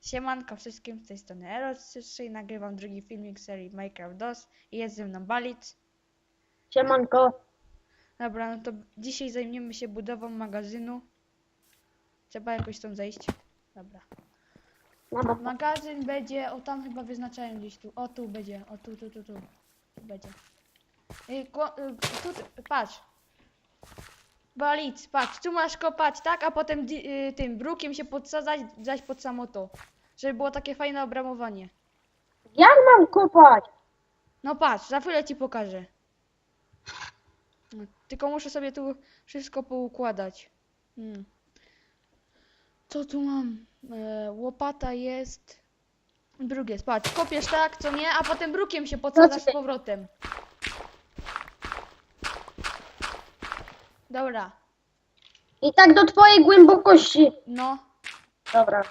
Siemanko wszystkim, z tej strony Eros3 i nagrywam drugi filmik serii Minecraft DOS i jest ze mną Balic. Siemanko. Dobra, no to dzisiaj zajmiemy się budową magazynu. Trzeba jakoś stąd zejść. Dobra. No Magazyn będzie, o tam chyba wyznaczałem gdzieś tu. O tu będzie, o tu, tu, tu, tu. Tu będzie. Y, kło- y, tu, patrz. Balic, patrz, tu masz kopać, tak? A potem y, tym brukiem się podsadzać, zaś pod samo to. Żeby było takie fajne obramowanie. jak mam kopać? No patrz, za chwilę ci pokażę. No, Tylko muszę sobie tu wszystko poukładać. Hmm. Co tu mam? E, łopata jest. Bruk jest, patrz, kopiesz tak, co nie, a potem brukiem się podsadzasz z ty- powrotem. Dobra, I tak do twojej głębokości. no, Dobra.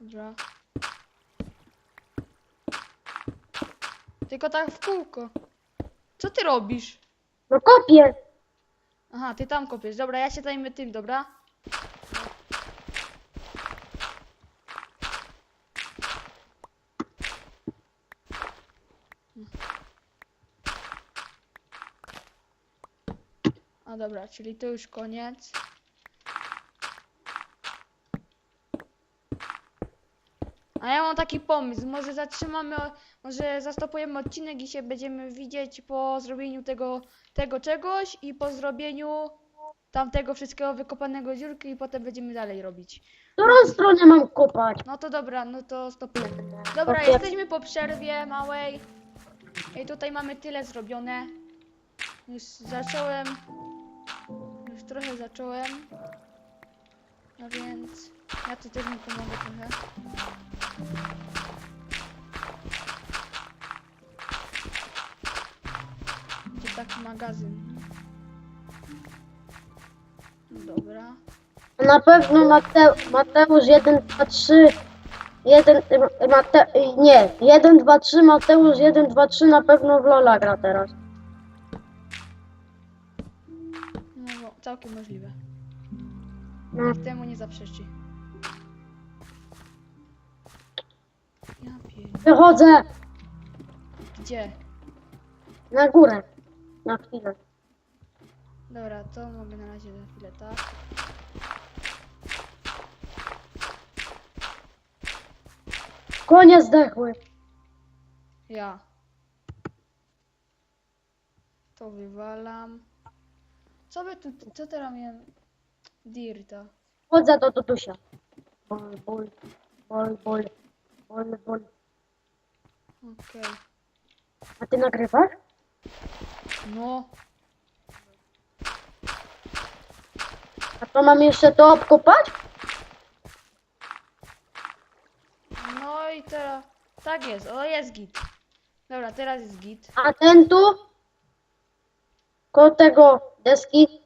dobra. Tylko tak w kółko. Co ty robisz? No kopię. Aha, ty tam kopiesz. Dobra, ja się zajmę tym, dobra? A dobra, czyli to już koniec. A ja mam taki pomysł, może zatrzymamy, może zastopujemy odcinek i się będziemy widzieć po zrobieniu tego, tego czegoś i po zrobieniu tamtego wszystkiego wykopanego dziurki i potem będziemy dalej robić. Którą stronę mam kopać? No to dobra, no to stopujemy. Dobra, Okej. jesteśmy po przerwie małej. I tutaj mamy tyle zrobione. Już zacząłem. Trochę zacząłem. No więc ja tu też mi pomogę trochę. Gdzie taki magazyn? Dobra. Na pewno Mate, Mateusz 1, 2, 3. 1, Mate, nie, 1, 2, 3, Mateusz 1, 2, 3 na pewno w Lola gra teraz. Całkiem możliwe. No. Nikt temu nie zaprzeczy. Ja pier... Wychodzę Gdzie? na górę. Na chwilę. Dobra, to mogę na razie za chwilę, tak? Konie zdechły. Ja. To wywalam. Co by tu, co teraz miałem? Dirta. Chodzę do Dudusia. Bol, bol, bol, bol, bol, bol. Okej. A ty nagrywasz? No. A to mam jeszcze to obkopać? No i teraz... Tak jest, o jest git. Dobra, teraz jest git. A ten tu? Koło tego deski?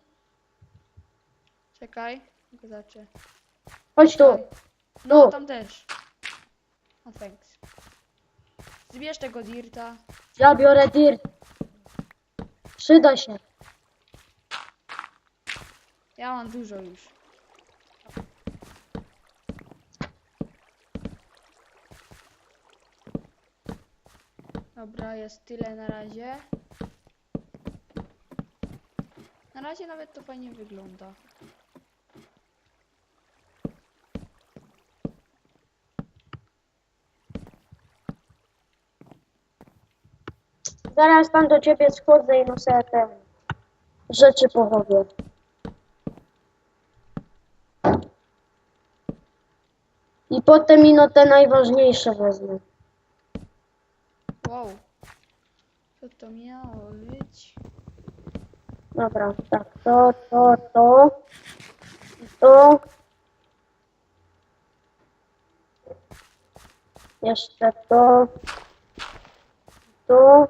Czekaj. Zobaczę. Chodź tu. No, Tu. tam też. No thanks. Zbierz tego dirta. Ja biorę dirt. Przyda się. Ja mam dużo już. Dobra, jest tyle na razie. Na razie nawet to fajnie wygląda. Zaraz tam do ciebie schodzę i noszę te rzeczy pochowię. I potem ino te najważniejsze wezmę. Wow. Co to miało być? Dobra, tak, to, to, to. I to. Jeszcze to. To.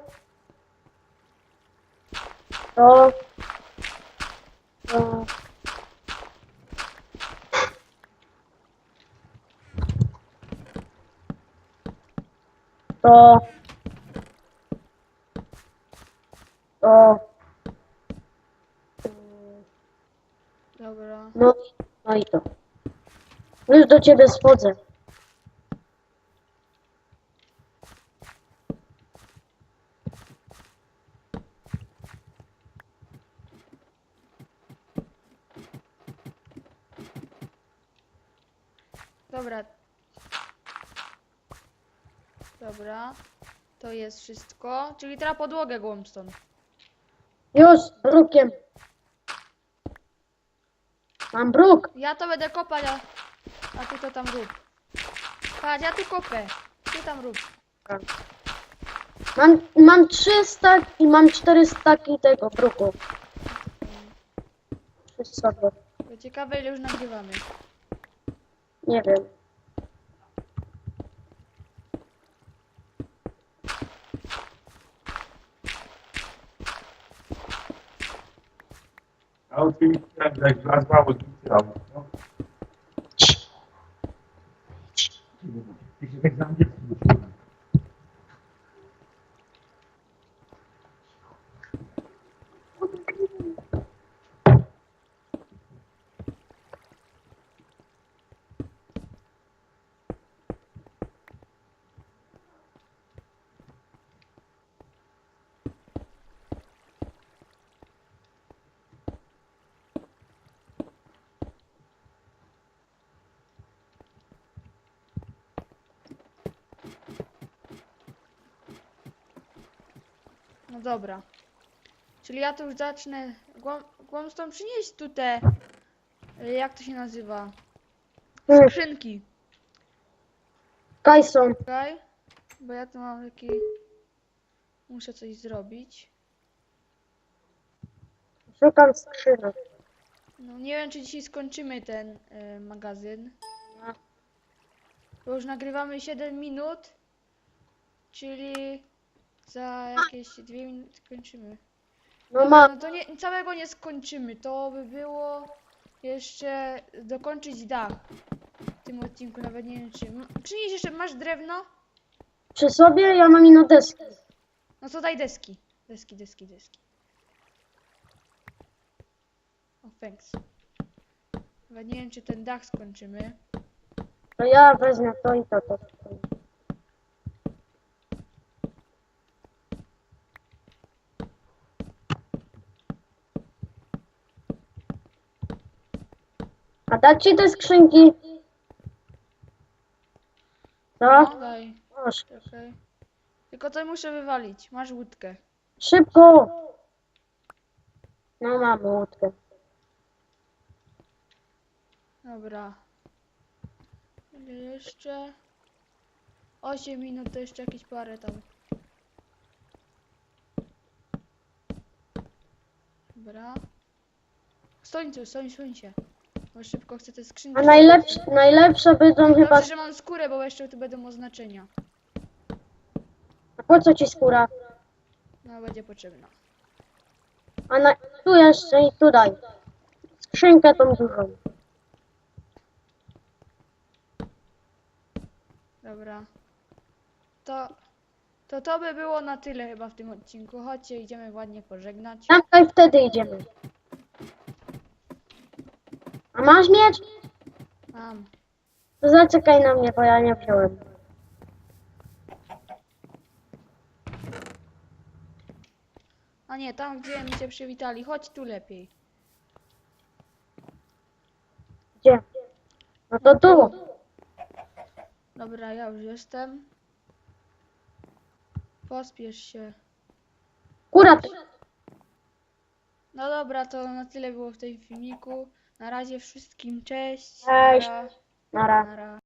To. To. To. To. Dobra. No, No i to. Już do ciebie schodzę. Dobra. Dobra. To jest wszystko. Czyli teraz podłogę Głąbstone. Już, brukiem. Mam bruk. Ja to będę kopać, a, a ty to tam rób. Patrz, ja tu kopę. Ty tam rób. Mam, mam 300 i mam 400 staki tego bruku. Ciekawe ile już nagrywamy. Nie wiem. A oczywiście jak jak wlazła odbicia. No. Ty się tak za mnie wsłuchaj. No dobra. Czyli ja to już zacznę. Głą- Głąbstone przynieść tu te. y, Jak to się nazywa? Skrzynki. Kajson. Czekaj. Bo ja tu mam taki. Muszę coś zrobić. Szukam skrzynek. No nie wiem, czy dzisiaj skończymy ten y, magazyn. Bo już nagrywamy 7 minut. Czyli za jakieś 2 minuty kończymy. No mam. No to nie, całego nie skończymy. To by było jeszcze dokończyć dach. W tym odcinku nawet nie wiem czy. M- Przynieś jeszcze, masz drewno? Przy sobie ja mam ino deski. No to daj deski. Deski, deski, deski. O, thanks. Nawet nie wiem czy ten dach skończymy. To ja wezmę to i to. to, to. A dać ci te skrzynki? Co? No, daj. Proszę. Tylko to muszę wywalić. Masz łódkę. Szybko! No mam łódkę. Dobra. Ile jeszcze? 8 minut to jeszcze jakieś parę tam. Dobra. Stoń tu, stoń, stoń się. Bo szybko chcę te skrzynki. A najlepsze, najlepsze będą chyba... Dobrze, że mam skórę, bo jeszcze tu będą oznaczenia. A po co ci skóra? No, będzie potrzebna. A na... tu jeszcze i tu daj. Skrzynkę tą dużą. Dobra. To, to to by było na tyle chyba w tym odcinku. Chodźcie, idziemy ładnie pożegnać. Tam wtedy idziemy. A masz miecz? Mam. To zaczekaj na mnie, bo ja nie wziąłem. A nie, tam gdzie mi się przywitali. Chodź tu lepiej. Gdzie? No to tu. Dobra, ja już jestem. Pospiesz się. Kura, ty- No dobra, to na tyle było w tym filmiku. Na razie wszystkim cześć. Cześć. Nara. Nara. Nara.